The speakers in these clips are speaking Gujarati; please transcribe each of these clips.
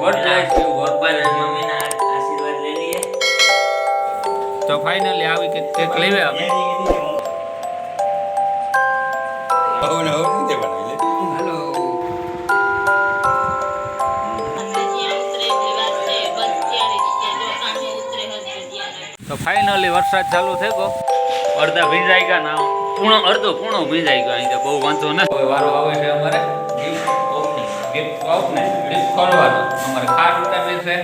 God bless you, ભગવાન અને મમ્મીના આશીર્વાદ લઈ લઈએ. તો ફાઇનલી આવી કે કેક લઈ આવે. હવે હવે નથી બનાવી લે? હેલો. તો ફાઇનલી વરસાદ ચાલુ થઈ ગયો. અડધા ભીંજાઈ ગયા ના પૂણો અડધો પૂણો ભીંજાઈ ગયો અહીં તો બહુ વાંધો ના વારો આવે છે અમારે. ગિફ્ટ ઓપનિંગ ને ગિફ્ટ ખોલવાનો. અમારે ખાટ ઉતારે છે.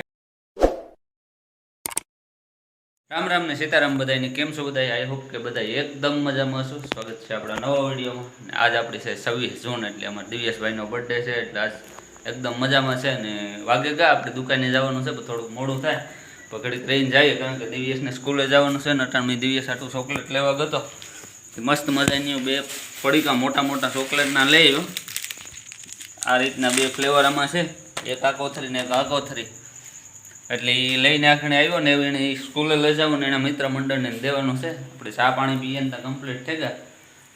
રામ રામ ને સીતારામ બધાને કેમ છો બધા આઈ હોપ કે બધા એકદમ મજામાં છો સ્વાગત છે આપણા નવા વિડીયોમાં. આજ આપણી છે છવ્વીસ જૂન એટલે અમારે દિવ્યેશભાઈનો બર્થડે છે એટલે આજ એકદમ મજામાં છે ને વાગે ગયા આપણે દુકાને જવાનું છે થોડુંક મોડું થાય. પકડી રહીને જઈએ, કારણ કે દિવ્યેશને સ્કૂલે જવાનું છે ને અટાણ દિવ્યેશ આટલું ચોકલેટ લેવા ગયો મસ્ત મજાની બે પડીકા મોટા મોટા ચોકલેટના લઈ આવ્યો. આ રીતના બે ફ્લેવર આમાં છે. એક આકોથરી ને એક આકોથરી. એટલે એ લઈને આખણે આવ્યો ને એને સ્કૂલે લઈ જવું ને એના મિત્ર મંડળને દેવાનું છે. આપણે ચા પાણી પીએ ને કમ્પ્લીટ થઈ ગયા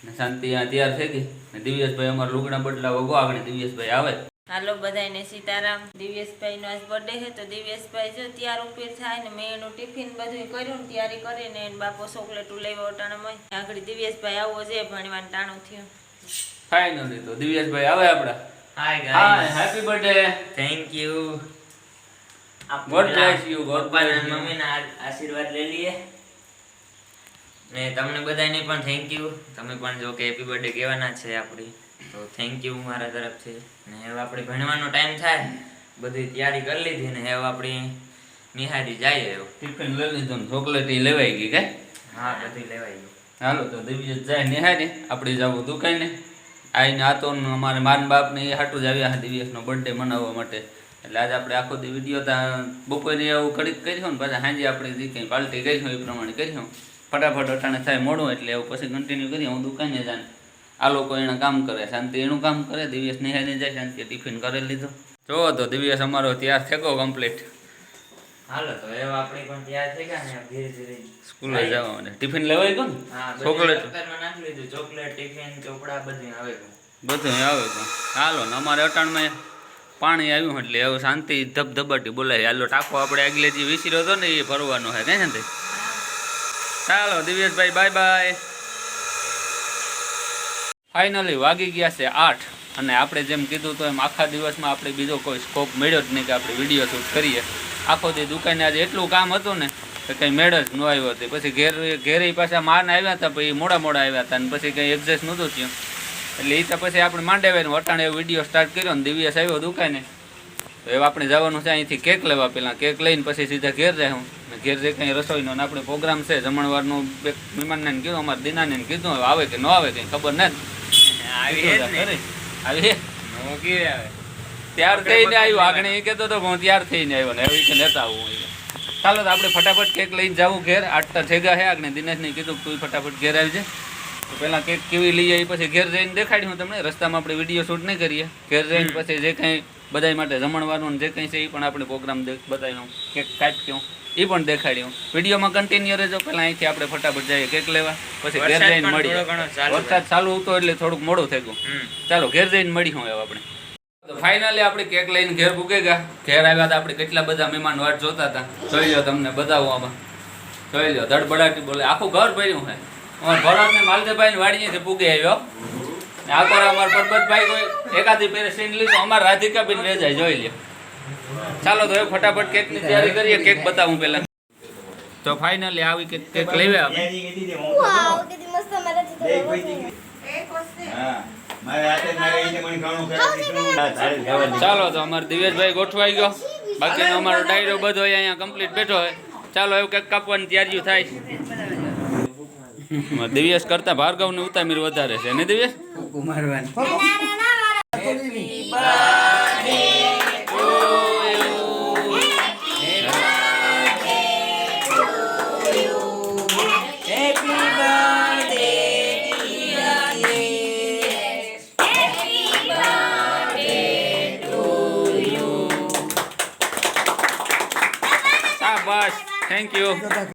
ને શાંતિ તૈયાર થઈ ગઈ. ને દિવ્યેશભાઈ અમારા લુગડા બદલા વગો આગળ. દિવ્યેશભાઈ આવે. હાલો બધાને સીતારામ. દિવ્યેશભાઈ નો આજ બર્થડે છે તો દિવ્યેશભાઈ જો ત્યાર ઉપર થાય ને મેં એનું ટિફિન બધું કર્યું ને તૈયારી કરીને એને બાપો ચોકલેટું લેવા ઓટાણામાં આગળ દિવ્યેશભાઈ આવો છે ભણવાનું ટાણું થયું. ફાઇનલી તો દિવ્યેશભાઈ આવે આપણા. Happy birthday thank you God bless you, God ભગવાન bless અને you. મમ્મીના આ- આશીર્વાદ લઈ લઈએ. ને તમને બધાને પણ થેન્ક યુ તમે પણ જો કે હેપી બર્થડે કહેવાના છે આપણી તો થેન્ક યુ મારા તરફથી. ને હવે આપણે ભણવાનો ટાઈમ થાય. બધી તૈયારી કરી લીધી ને હવે આપણી નિહારી જાય એવું ટિફિન લઈ લીધું ને ચોકલેટ લેવાઈ ગઈ કે હા બધી લેવાય ગયું હાલો તો દેવી જાય નિહારી આપણે જવું દુકાને. આવીને આ અમારે માન બાપને એ હાટું જ આવ્યા દિવસનો બર્થડે મનાવવા માટે. એટલે આજે આપણે આખો દી વીડિયો ત્યાં બપોરે એવું કડીક કર્યું ને, પાછા સાંજે આપણે જે કંઈ પાલટી કરી હોય એ પ્રમાણે કર્યું ફટાફટ અટાણે થાય, મોડું એટલે એવું પછી કન્ટિન્યુ કરીએ. હું દુકાને જાને આ લોકો એના કામ કરે, શાંતિ એનું કામ કરે દિવ્યેશ નિહાળીને જાય શાંતિ ટિફિન કરી લીધો. જો તો દિવ્યેશ અમારો તૈયાર થયો કમ્પ્લીટ હાલો તો હવે આપણે પણ તૈયાર થઈ ગયા ને ધીરે ધીરે. સ્કૂલે જવા માટે. ટિફિન લેવાય ગયું હા ચોકલેટ ચોકલેટ નાખી લીધું ચોકલેટ ટિફિન ચોપડા બધું આવે બધું આવે તો. હાલો ને અમારે અટાણમાં પાણી આવ્યું એટલે હવે શાંતિ ધબધબાટી બોલાય. હાલો ટાંકો આપણે આગલે જે વિસર્યો હતો ને એ ભરવાનો છે. કઈ શાંતિ ચાલો દિવ્યેશભાઈ બાય બાય. ફાઇનલી વાગી ગયા છે આઠ અને આપણે જેમ કીધું તો એમ આખા દિવસમાં આપણે બીજો કોઈ સ્કોપ મળ્યો જ નહીં કે આપણે વીડિયો શૂટ કરીએ. આખો દી દુકાને આજે એટલું કામ હતું ને કે કંઈ મેળ જ ન આવ્યો હતી પછી ઘેર ઘેરે પાછા માન આવ્યા હતા પછી મોડા મોડા આવ્યા હતા અને પછી કંઈ એડજસ્ટ નહોતું થયું. એટલે એ તો પછી આપણે માંડેવાય વટાણે વીડિયો સ્ટાર્ટ કર્યો ને દિવ્યાસ આવ્યો દુકાને. તો હવે આપણે જવાનું છે અહીંથી કેક લેવા પહેલાં કેક લઈને પછી સીધા ઘેર હું. ઘેર જે કંઈ રસોઈનો ને આપણે પ્રોગ્રામ છે જમણવારનું એક મહેમાનને કીધું અમારે દીનાને કીધું હવે આવે કે ન આવે કંઈ ખબર નથી. આવી આવી કેવી આવે. ત્યાર થઈને આવ્યો. આગળ એ કહેતો હતો હું ત્યાર થઈને આવ્યો ને એવી નેતા આવું ચાલો તો આપણે ફટાફટ કેક લઈને જવું ઘેર. આટલા ઠેગા હે આગળ દિનેશને કીધું કે તું ફટાફટ ઘેર આવી જાય તો પહેલાં કેક કેવી લઈ આવી પછી ઘેર જઈને દેખાડી હું તમને. રસ્તામાં આપણે વીડિયો શૂટ નહીં કરીએ. ઘેર જઈને પછી જે કંઈ બધા માટે જમણવાનું જે કંઈ છે એ પણ આપણે પ્રોગ્રામ બતાવ્યો કેક કાપ્યો. એ પણ દેખાડ્યું. વિડીયોમાં કન્ટિન્યુ રહેજો. પહેલાં અહીંથી આપણે ફટાફટ જઈએ કેક લેવા. પછી ઘેર જઈને મળી વરસાદ ચાલુ હતો એટલે થોડુંક મોડું થઈ ગયું. ચાલો ઘેર જઈને મળી હું આપણે. તો ફાઇનલી આપણે કેક લઈને ઘેર પૂકે ગયા ઘેર આવ્યા હતા આપણે કેટલા બધા મહેમાન વાટ જોતા હતા. જોઈ લો તમને બતાવું આમાં. જોઈ લો ધડબડાટી બોલે આખું ઘર ભર્યું છે અમાર ભરત ને માલદેભાઈ વાડીએ છે ભૂકે આવ્યો. ને આખો અમાર પરબતભાઈ કોઈ એકાદી પેરે સીન લીધું અમાર રાધિકા બેન વેજાય જોઈ લ્યો. ચાલો તો એ ફટાફટ કેકની તૈયારી કરીએ કેક બતાવું પહેલા. તો ફાઇનલી આવી કેક કેક લેવા. આપણે ચાલો તો અમારે દિવેશભાઈ ગોઠવાઈ ગયો. બાકીનો અમારો ડાયરો બધો અહીંયા કમ્પ્લીટ બેઠો હોય ચાલો એવું કંઈક કાપવાની તૈયારીઓ થાય છે. દિવ્યેશ કરતા ભાર્ગવને ઉતામીર વધારે છે. ને દિવ્યેશ? શાબાશ થેન્ક યુ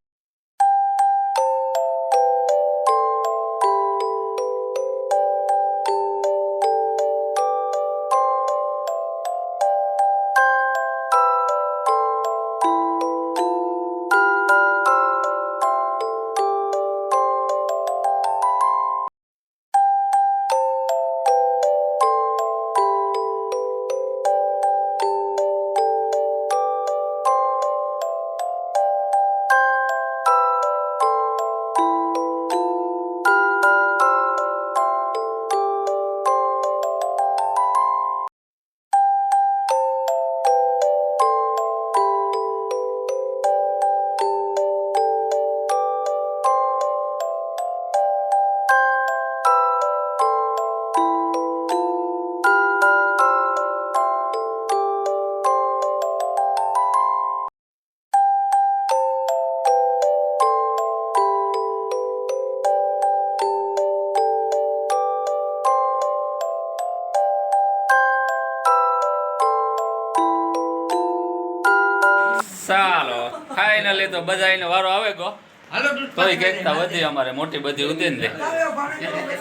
ફાઇનલી તો બધાયને વારો આવે ગો. હાલો તોય કેકતા વધી અમારે મોટી બધી ઉધી ને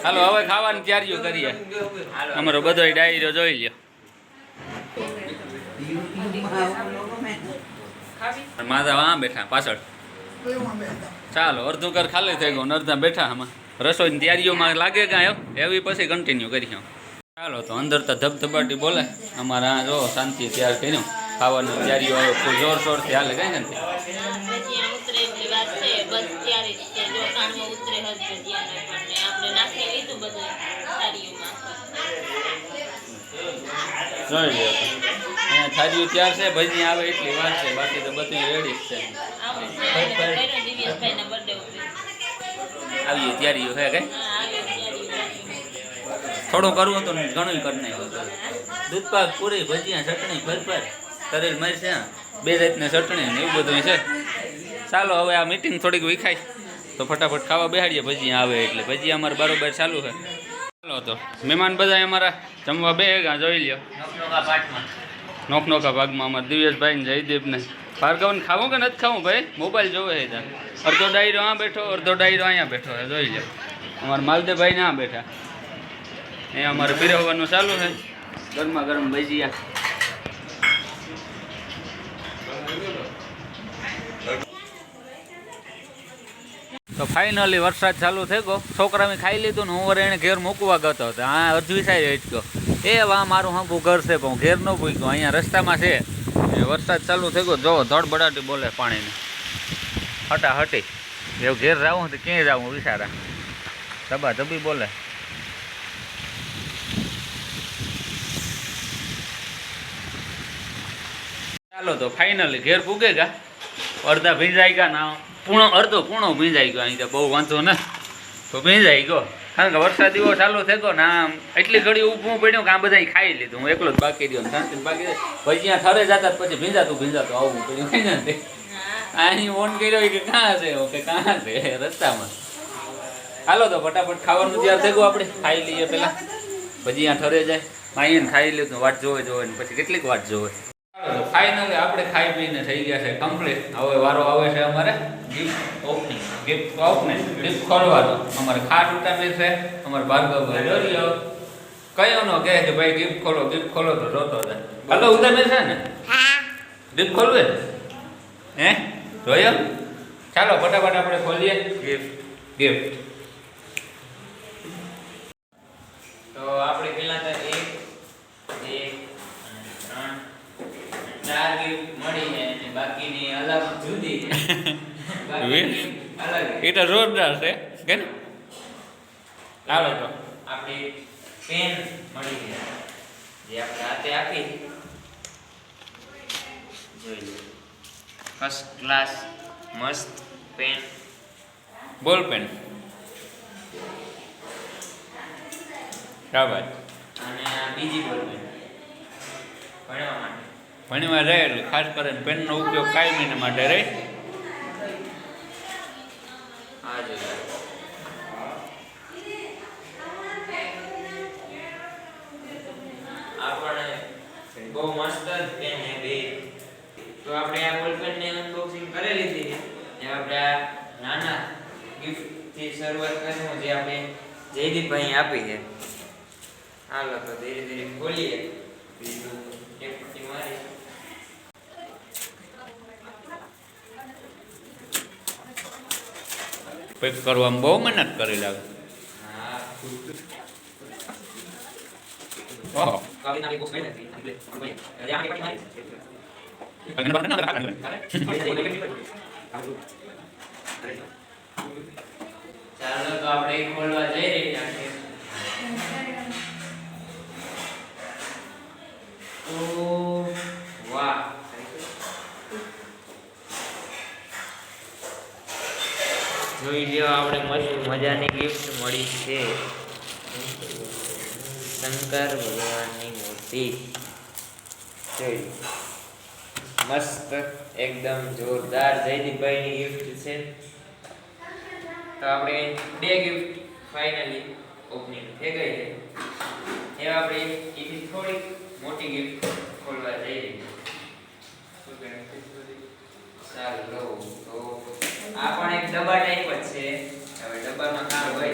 હાલો હવે ખાવાની તૈયારીઓ કરીએ? અમારો બધો ડાયરો જોઈ લ્યો. માધા વાં બેઠા પાછળ. ચાલો અડધું કર ખાલી થઈ ગયું ને અડધા બેઠા આમાં. રસોઈની તૈયારીઓમાં લાગે કાંઈ એવી પછી કન્ટિન્યુ કરી ચાલો તો અંદર તો ધબધબાટી બોલે અમારા આ જો શાંતિ તૈયાર કર્યું. ખાવાની તૈયારીઓ ફૂલ જોર શોરથી હાલે કઈ ને જોઈ લ્યો અહીંયા થાળીઓ તૈયાર છે ભજી આવે એટલી વાત છે. બાકી તો બધું રેડી જ છે. આવીએ તૈયારીઓ હે કઈ. થોડું કરવું તો ઘણું કરી નાખ્યું દૂધપાક પૂરી ભજીયા ચટણી ફરફર. તરેલ છે બે જાતની ચટણી ને એવું બધું છે. ચાલો હવે આ મીટિંગ થોડીક વિખાય. તો ફટાફટ ખાવા બેહાડીએ ભજી આવે એટલે. ભજી અમારે બરોબર ચાલુ છે. ચાલો તો. મહેમાન બધા અમારા જમવા બે ગા જોઈ લ્યો. નોકનોકા નોક નોકા ભાગમાં અમારા દિવ્યેશભાઈ ને જયદીપ ને ભાર્ગવને ખાવું કે નથી ખાવું ભાઈ? મોબાઈલ જોવે છે ત્યાં અડધો ડાયરો આ બેઠો અડધો ડાયરો અહીંયા બેઠો છે જોઈ લો અમારા માલદેવભાઈ આ બેઠા. એ અમારે પીરવવાનું ચાલુ છે. ગરમા ગરમ ભજીયા. તો ફાઇનલી વરસાદ ચાલુ થઈ ગયો. છોકરાને ખાઈ લીધું ને હું વરે એને ઘેર મૂકવા ગયો હતો હા અડધી સાહેબ હેચક્યો એ વા મારું હા ઘર છે, પણ ઘેર ન પૂગ્યો અહીંયા રસ્તામાં છે. વરસાદ ચાલુ થઈ ગયો. જો ધડ બડાટી બોલે પાણીને. હટા હટી એવું ઘેર જાવું તો ક્યાંય જાવું વિચારા. ધબા ધબી બોલે. ચાલો તો ફાઇનલી ઘેર પૂગે ગા અડધા ભીંજાઈ ગયા ના પૂણો અડધો પૂણો ભીંજાઈ ગયો અહીં તો બહુ વાંધો ને. તો ભીંજાઈ ગયો. કારણ કે વરસાદ એવો ચાલુ થઈ ગયો ને આમ એટલી ઘડી ઊભું પડ્યું કે આ બધા ખાઈ લીધું. હું એકલો જ બાકી રહ્યો ને શાંતિથી બાકી. પછી ત્યાં થરે જતા પછી ભીંજાતું ભીંજાતું આવવું પડ્યું. કઈ અહીં ફોન કર્યો કે કાં છે? કે કાં છે? રસ્તામાં. હાલો તો ફટાફટ ખાવાનું તૈયાર થઈ ગયું આપણે. ખાઈ લઈએ પેલા પછી અહીંયા ઠરે જાય. અહીંયા ખાઈ લીધું. વાટ જોવે જોવે ને પછી કેટલીક વાટ જોવે. ફાઇનલી આપણે ખાઈ પીને થઈ ગયા છે કમ્પ્લીટ હવે વારો આવે છે અમારે gift opening gift opening gift ખોલવાનો. અમારે ખાટ ઉતારવી છે. અમારે ભાર્ગવભાઈ જોયો કયો નો કહે કે ભાઈ ગિફ્ટ ખોલો ગિફ્ટ ખોલો. તો રોતો જાય હલો ઉતારવી છે ને? ગિફ્ટ ખોલવે? હે? જોયો? ચાલો ફટાફટ આપણે ખોલીએ. ગિફ્ટ ગિફ્ટ તો આપણે પહેલાં તો એક બે અને ત્રણ ચાર ગિફ્ટ મળી છે અને બાકીની અલગ જુદી છે. અલગ એ તો જોરદાર છે કે ને? ચાલો તો. આપણે પેન મળી છે જે આપણે હાથે આપી. જોઈ લો. ફર્સ્ટ ક્લાસ મસ્ત પેન બોલ પેન શાબાશ અને આ બીજી બોલ પેન ભણવા માટે. ભણીમાં રહે એટલે ખાસ કરીને પેનનો ઉપયોગ કાયમીને માટે રહે. આ જોઈ લો બહુ મસ્ત પેન છે બે. તો આપણે આ બોલ પેનની અનબોક્સિંગ કરી લીધી. ને આપણે આ નાના ગિફ્ટથી શરૂઆત કરીશું જે આપણે જયદીપભાઈ આપી છે. હાલો, તો ધીરે ધીરે ખોલીએ બીજું એક પટ્ટી મારી પેક કરવામાં બહુ મહેનત કરી લાગે. ચાલો તો આપણે ખોલવા જઈ રહ્યા છીએ તો વાહ જોઈ લ્યો આપણે મસ્ત મજાની ગિફ્ટ મળી છે. શંકર ભગવાનની મૂર્તિ. મસ્ત, એકદમ જોરદાર જયદીપભાઈની ગિફ્ટ છે. તો આપણે બે ગિફ્ટ ફાઇનલી ઓપનિંગ થઈ ગઈ છે. એ આપણે એથી થોડીક મોટી ગિફ્ટ ખોલવા જઈ રહી ચાલો તો આ પણ એક ડબ્બા ટાઈપ જ છે. હવે ડબ્બામાં કાં હોય.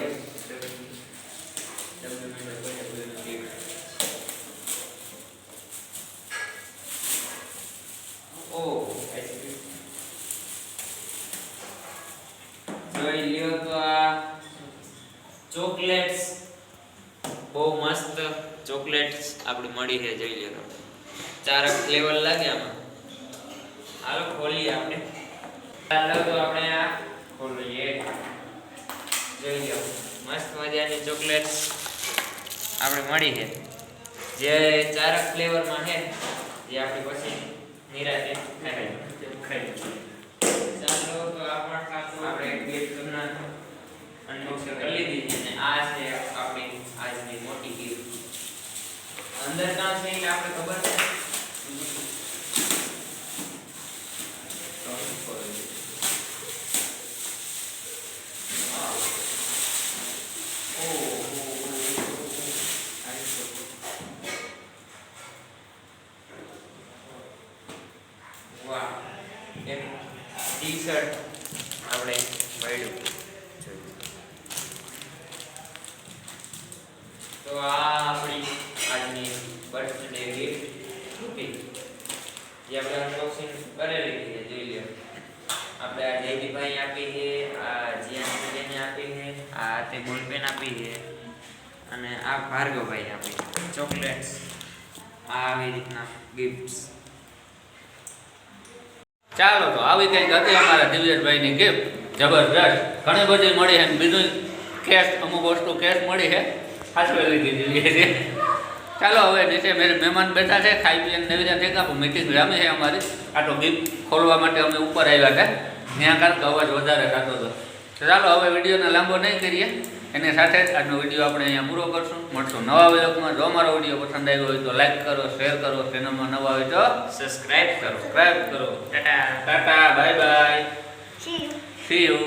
જોઈ લ્યો તો આ ચોકલેટ્સ. બહુ મસ્ત ચોકલેટ્સ આપણે મળી છે, જોઈ લ્યો તો. ચારક ફ્લેવર લાગે આમાં? હાલો, ખોલીએ આપણે. ચાલો તો આપણે આ ખોલીએ. જોઈ લો મસ્ત મજાની ચોકલેટ આપણે મળી છે. જે ચારક ફ્લેવરમાં છે જે આપણી પછી નિરાતે ખાઈ ખાઈ ચાલો, તો આપણ આપણે ગિફ્ટ તમને અનબોક્સિંગ કરી લીધી છે, અને આ છે આપણી આજની મોટી ગિફ્ટ અંદર કાં છે એ આપણે ખબર છે તો ખોલી દઈએ. વાહ. ઓહ, ઓહ, ઓહ, ઓહ. આ શું? વાહ એક ટી શર્ટ આપણે મળ્યું તો આ આપણી આજની બર્થડે ગિફ્ટ હતી જે કરેલી છે, જોઈ લો આપણે આ જયદીપભાઈ આપી છે, આ જીયાનીબેને આપી છે, આ તે બોલપેન આપી છે, અને આ ભાર્ગવભાઈ આપી ચોકલેટ્સ. આ આવી રીતના ગિફ્ટ્સ ચાલો તો આવી કંઈક હતી અમારા દિવ્યજભાઈની ગિફ્ટ જબરદસ્ત ઘણી બધી મળી છે બીજું કેશ અમુક વસ્તુ કેશ મળી છે. સાચવેલી દીધી છે. ચાલો હવે નીચે મેરે મહેમાન બેઠા છે ખાઈ પીને નવી ઠેકા પણ મીટિંગ રામી છે અમારી. આટલો તો ખોલવા માટે અમે ઉપર આવ્યા હતા. ત્યાં કારણ કે અવાજ વધારે થતો હતો. તો ચાલો હવે વિડીયોને લાંબો નહીં કરીએ. એની સાથે જ આજનો વીડિયો આપણે અહીંયા પૂરો કરશું. મળશું નવા વિડીયોમાં જો અમારો વીડિયો પસંદ આવ્યો હોય તો લાઈક કરો શેર કરો ચેનલમાં નવા હોય તો સબસ્ક્રાઈબ કરો. સબસ્ક્રાઈબ કરો. Tata. Tata bye bye See you. See you